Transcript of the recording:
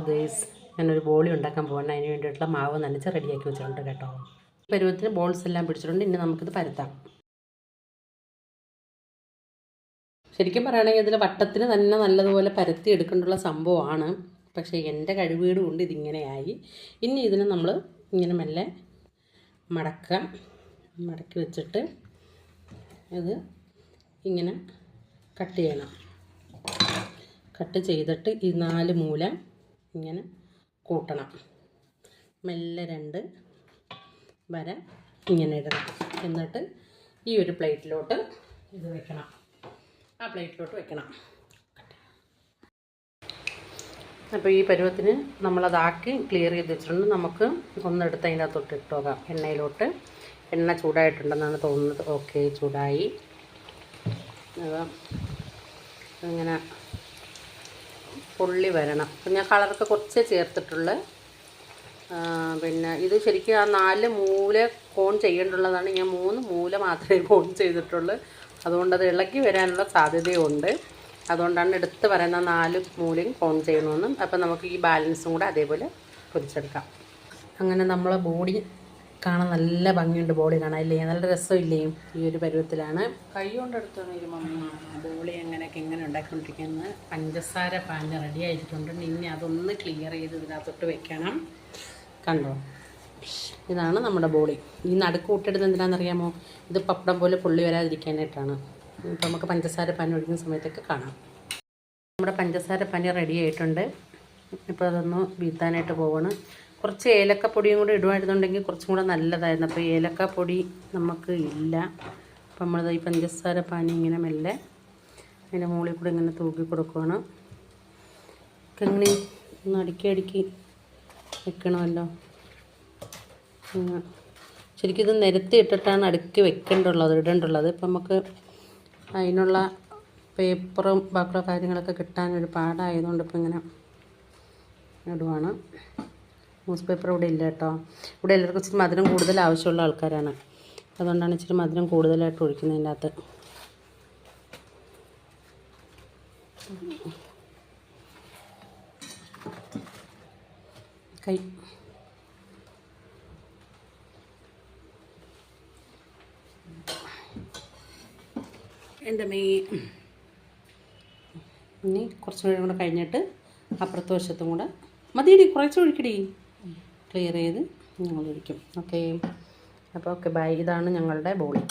Guys ഞാനൊരു ബോളി ഉണ്ടാക്കാൻ പോകണം അതിന് വേണ്ടിയിട്ടുള്ള മാവ് നനച്ച് റെഡിയാക്കി വെച്ചിട്ടുണ്ട് കേട്ടോ. പരുവത്തിന് ബോൾസ് എല്ലാം പിടിച്ചിട്ടുണ്ട്. ഇനി നമുക്കിത് പരത്താം. ശരിക്കും പറയുകയാണെങ്കിൽ ഇതിൽ വട്ടത്തിന് തന്നെ നല്ലതുപോലെ പരത്തി എടുക്കേണ്ടുള്ള സംഭവമാണ്. പക്ഷേ എന്റെ കഴിവീട് കൊണ്ട് ഇതിങ്ങനെയായി. ഇനി ഇതിനെ നമ്മൾ ഇങ്ങനെ മെല്ലെ മടക്കുക മടക്കി വെച്ചിട്ട് ഇത് ഇങ്ങനെ കട്ട് ചെയ്യണം. കട്ട് ചെയ്തിട്ട് ഈ നാല് മൂല ഇങ്ങനെ കൂട്ടണം. മെല്ലെ രണ്ട് വര ഇങ്ങനെ ഇടണം. എന്നിട്ട് ഈ ഒരു പ്ലേറ്റിലോട്ട് ഇത് വെക്കണം. ആ പ്ലേറ്റിലോട്ട് വെക്കണം. അപ്പോൾ ഈ പരുവത്തിന് നമ്മളതാക്കി ക്ലിയർ ചെയ്ത് വെച്ചിട്ടുണ്ട്. നമുക്ക് ഒന്നെടുത്ത് അതിന്റെ അകത്തോട്ട് ഇട്ട് നോക്കാം. എണ്ണയിലോട്ട് എണ്ണ ചൂടായിട്ടുണ്ടെന്നാണ് തോന്നുന്നത്. ഓക്കെ ചൂടായി. അപ്പം ഇങ്ങനെ പൊള്ളി വരണം. അപ്പം ഞാൻ കളറൊക്കെ കുറച്ചേ ചേർത്തിട്ടുള്ളൂ. പിന്നെ ഇത് ശരിക്കും ആ നാല് മൂല കോൺ ചെയ്യേണ്ടുള്ളതാണ്. ഞാൻ മൂന്ന് മൂല മാത്രമേ കോൺ ചെയ്തിട്ടുള്ളൂ. അതുകൊണ്ട് അത് ഇളക്കി വരാനുള്ള സാധ്യതയുണ്ട്. അതുകൊണ്ടാണ് എടുത്ത് പറയുന്ന നാല് മൂലയും കോൺ ചെയ്യണമെന്നും. അപ്പം നമുക്ക് ഈ ബാലൻസും കൂടെ അതേപോലെ പൊരിച്ചെടുക്കാം അങ്ങനെ നമ്മളെ ബോഡി കാണാൻ നല്ല ഭംഗിയുണ്ട് ബോളി കാണാൻ. ഇല്ലേ? നല്ല രസമില്ലേ? ഈ ഒരു പരുവത്തിലാണ്. കൈ അമ്മ ബോളി എങ്ങനെയൊക്കെ എങ്ങനെ ഉണ്ടാക്കിക്കൊണ്ടിരിക്കുന്നത് പഞ്ചസാര പാഞ്ഞ് റെഡി ആയിട്ടുണ്ട്. ഇനി അതൊന്ന് ക്ലിയർ ചെയ്ത് ഇതിനകത്തോട്ട് വെക്കണം. കണ്ടോ? ഇതാണ് നമ്മുടെ ബോളി. ഈ നടുക്ക് കൂട്ടെടുത്ത് എന്തിനാണെന്നറിയാമോ? ഇത് പപ്പടം പോലെ പുള്ളി വരാതിരിക്കാനായിട്ടാണ്. ഇപ്പം നമുക്ക് പഞ്ചസാര പാൻ ഒഴിക്കുന്ന സമയത്തൊക്കെ കാണാം. നമ്മുടെ പഞ്ചസാര പനി റെഡി ആയിട്ടുണ്ട്. ഇപ്പോൾ അതൊന്ന് വീത്താനായിട്ട് പോവാണ്. കുറച്ച് ഏലക്കപ്പൊടിയും കൂടി ഇടുമായിരുന്നുണ്ടെങ്കിൽ കുറച്ചും കൂടെ നല്ലതായിരുന്നു. അപ്പോൾ ഏലക്കപ്പൊടി നമുക്ക് ഇല്ല. അപ്പം നമ്മൾ ഈ പഞ്ചസാര പാനി ഇങ്ങനെ മെല്ലെ അതിന്റെ മുകളിൽ കൂടെ ഇങ്ങനെ തൂക്കി കൊടുക്കുകയാണ് ഇങ്ങനെ ഒന്ന് അടുക്കി അടുക്കി വെക്കണമല്ലോ. ശരിക്കും ഇത് നിരത്തി ഇട്ടിട്ടാണ് അടുക്കി വെക്കേണ്ടുള്ളത് ഇടേണ്ടുള്ളത്. ഇപ്പം നമുക്ക് അതിനുള്ള പേപ്പറും ബാക്കിയുള്ള കാര്യങ്ങളൊക്കെ കിട്ടാനൊരു പാടായതുകൊണ്ട് ഇപ്പം ഇങ്ങനെ ഇടുവാണ്. ന്യൂസ് പേപ്പർ ഇവിടെ ഇല്ല കേട്ടോ. ഇവിടെ എല്ലാവർക്കും ഇച്ചിരി മധുരം കൂടുതൽ ആവശ്യമുള്ള ആൾക്കാരാണ്. അതുകൊണ്ടാണ് ഇച്ചിരി മധുരം കൂടുതലായിട്ട് ഒഴിക്കുന്നതിന്റെ അകത്ത്. കൈ. എന്റെ മീ. ഇനി കുറച്ചും കൂടെ കഴിഞ്ഞിട്ട് അപ്പുറത്തെ വശത്തും കൂടെ. മതിയടി കുറച്ച് ഒഴിക്കടി. ക്ലിയർ ചെയ്ത് ഞങ്ങൾ ഇരിക്കും ഓക്കെ അപ്പോൾ ഓക്കെ ബൈ ഇതാണ് ഞങ്ങളുടെ ബോളി